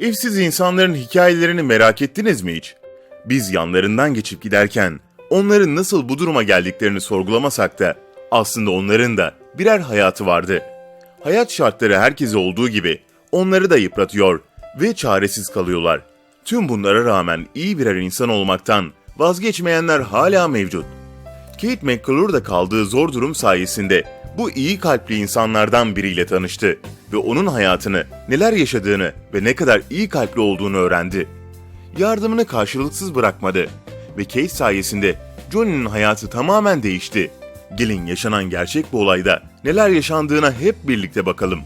Evsiz insanların hikayelerini merak ettiniz mi hiç? Biz yanlarından geçip giderken onların nasıl bu duruma geldiklerini sorgulamasak da aslında onların da birer hayatı vardı. Hayat şartları herkese olduğu gibi onları da yıpratıyor ve çaresiz kalıyorlar. Tüm bunlara rağmen iyi birer insan olmaktan vazgeçmeyenler hala mevcut. Kate McClure da kaldığı zor durum sayesinde bu iyi kalpli insanlardan biriyle tanıştı ve onun hayatını, neler yaşadığını ve ne kadar iyi kalpli olduğunu öğrendi. Yardımını karşılıksız bırakmadı ve Kate sayesinde Johnny'nin hayatı tamamen değişti. Gelin yaşanan gerçek bu olayda neler yaşandığına hep birlikte bakalım.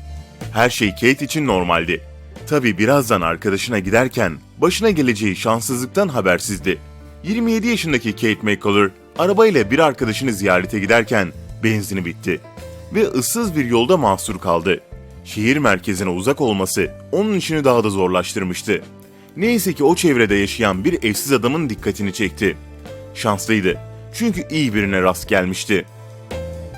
Her şey Kate için normaldi. Tabi birazdan arkadaşına giderken başına geleceği şanssızlıktan habersizdi. 27 yaşındaki Kate McCullough arabayla bir arkadaşını ziyarete giderken benzini bitti ve ıssız bir yolda mahsur kaldı. Şehir merkezine uzak olması onun işini daha da zorlaştırmıştı. Neyse ki o çevrede yaşayan bir evsiz adamın dikkatini çekti. Şanslıydı çünkü iyi birine rast gelmişti.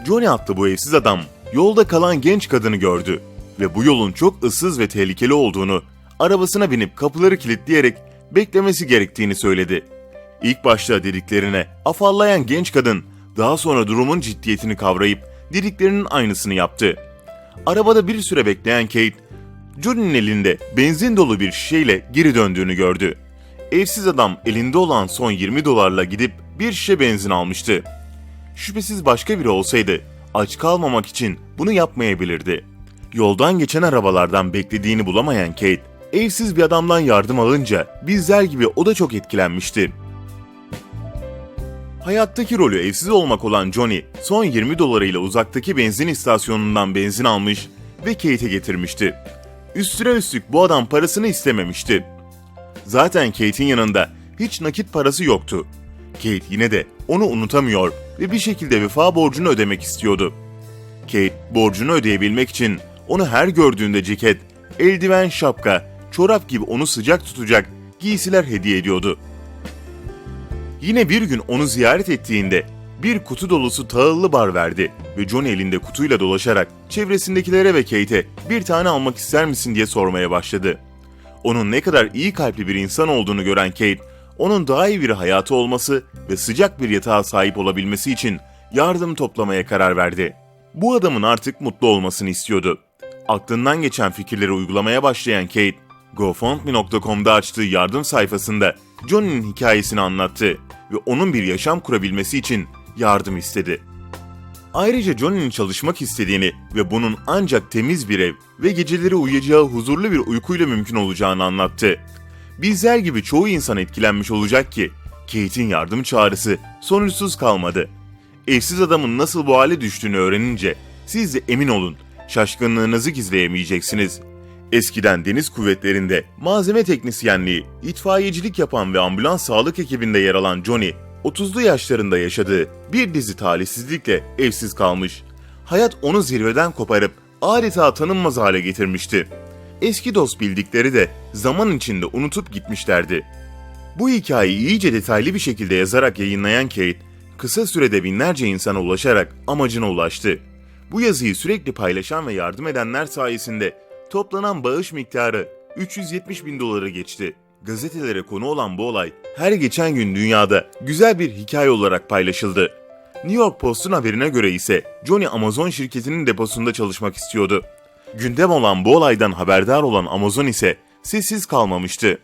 Johnny adlı bu evsiz adam yolda kalan genç kadını gördü ve bu yolun çok ıssız ve tehlikeli olduğunu, arabasına binip kapıları kilitleyerek beklemesi gerektiğini söyledi. İlk başta dediklerine afallayan genç kadın daha sonra durumun ciddiyetini kavrayıp dediklerinin aynısını yaptı. Arabada bir süre bekleyen Kate, Johnny'nin elinde benzin dolu bir şişeyle geri döndüğünü gördü. Evsiz adam elinde olan son 20 dolarla gidip bir şişe benzin almıştı. Şüphesiz başka biri olsaydı aç kalmamak için bunu yapmayabilirdi. Yoldan geçen arabalardan beklediğini bulamayan Kate, evsiz bir adamdan yardım alınca bizler gibi o da çok etkilenmişti. Hayattaki rolü evsiz olmak olan Johnny, son 20 dolarıyla uzaktaki benzin istasyonundan benzin almış ve Kate'e getirmişti. Üstüne üstlük bu adam parasını istememişti. Zaten Kate'in yanında hiç nakit parası yoktu. Kate yine de onu unutamıyor ve bir şekilde vefa borcunu ödemek istiyordu. Kate borcunu ödeyebilmek için onu her gördüğünde ceket, eldiven, şapka, çorap gibi onu sıcak tutacak giysiler hediye ediyordu. Yine bir gün onu ziyaret ettiğinde bir kutu dolusu tahıllı bar verdi ve John elinde kutuyla dolaşarak çevresindekilere ve Kate'e bir tane almak ister misin diye sormaya başladı. Onun ne kadar iyi kalpli bir insan olduğunu gören Kate, onun daha iyi bir hayatı olması ve sıcak bir yatağa sahip olabilmesi için yardım toplamaya karar verdi. Bu adamın artık mutlu olmasını istiyordu. Aklından geçen fikirleri uygulamaya başlayan Kate, GoFundMe.com'da açtığı yardım sayfasında Johnny'nin hikayesini anlattı ve onun bir yaşam kurabilmesi için yardım istedi. Ayrıca Johnny'nin çalışmak istediğini ve bunun ancak temiz bir ev ve geceleri uyuyacağı huzurlu bir uykuyla mümkün olacağını anlattı. Bizler gibi çoğu insan etkilenmiş olacak ki Kate'in yardım çağrısı sonuçsuz kalmadı. Evsiz adamın nasıl bu hale düştüğünü öğrenince siz de emin olun şaşkınlığınızı gizleyemeyeceksiniz. Eskiden deniz kuvvetlerinde malzeme teknisyenliği, itfaiyecilik yapan ve ambulans sağlık ekibinde yer alan Johnny, 30'lu yaşlarında yaşadığı bir dizi talihsizlikle evsiz kalmış. Hayat onu zirveden koparıp adeta tanınmaz hale getirmişti. Eski dost bildikleri de zaman içinde unutup gitmişlerdi. Bu hikayeyi iyice detaylı bir şekilde yazarak yayınlayan Kate, kısa sürede binlerce insana ulaşarak amacına ulaştı. Bu yazıyı sürekli paylaşan ve yardım edenler sayesinde toplanan bağış miktarı 370 bin doları geçti. Gazetelere konu olan bu olay her geçen gün dünyada güzel bir hikaye olarak paylaşıldı. New York Post'un haberine göre ise Johnny Amazon şirketinin deposunda çalışmak istiyordu. Gündem olan bu olaydan haberdar olan Amazon ise sessiz kalmamıştı.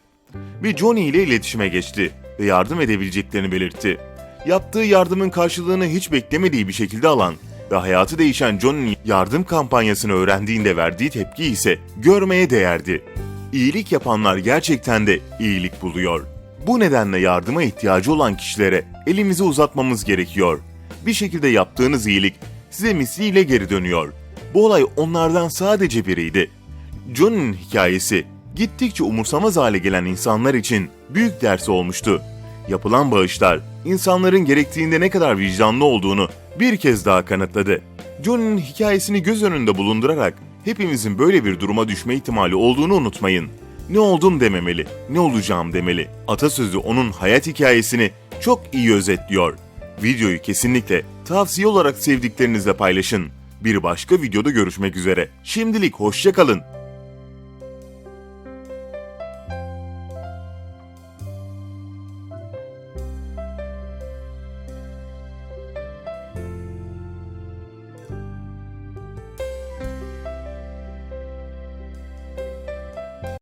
Ve Johnny ile iletişime geçti ve yardım edebileceklerini belirtti. Yaptığı yardımın karşılığını hiç beklemediği bir şekilde alan ve hayatı değişen Johnny'nin yardım kampanyasını öğrendiğinde verdiği tepki ise görmeye değerdi. İyilik yapanlar gerçekten de iyilik buluyor. Bu nedenle yardıma ihtiyacı olan kişilere elimizi uzatmamız gerekiyor. Bir şekilde yaptığınız iyilik size misliyle geri dönüyor. Bu olay onlardan sadece biriydi. Johnny'nin hikayesi gittikçe umursamaz hale gelen insanlar için büyük ders olmuştu. Yapılan bağışlar insanların gerektiğinde ne kadar vicdanlı olduğunu bir kez daha kanıtladı. Johnny'nin hikayesini göz önünde bulundurarak hepimizin böyle bir duruma düşme ihtimali olduğunu unutmayın. Ne oldum dememeli, ne olacağım demeli. Atasözü onun hayat hikayesini çok iyi özetliyor. Videoyu kesinlikle tavsiye olarak sevdiklerinizle paylaşın. Bir başka videoda görüşmek üzere. Şimdilik hoşçakalın.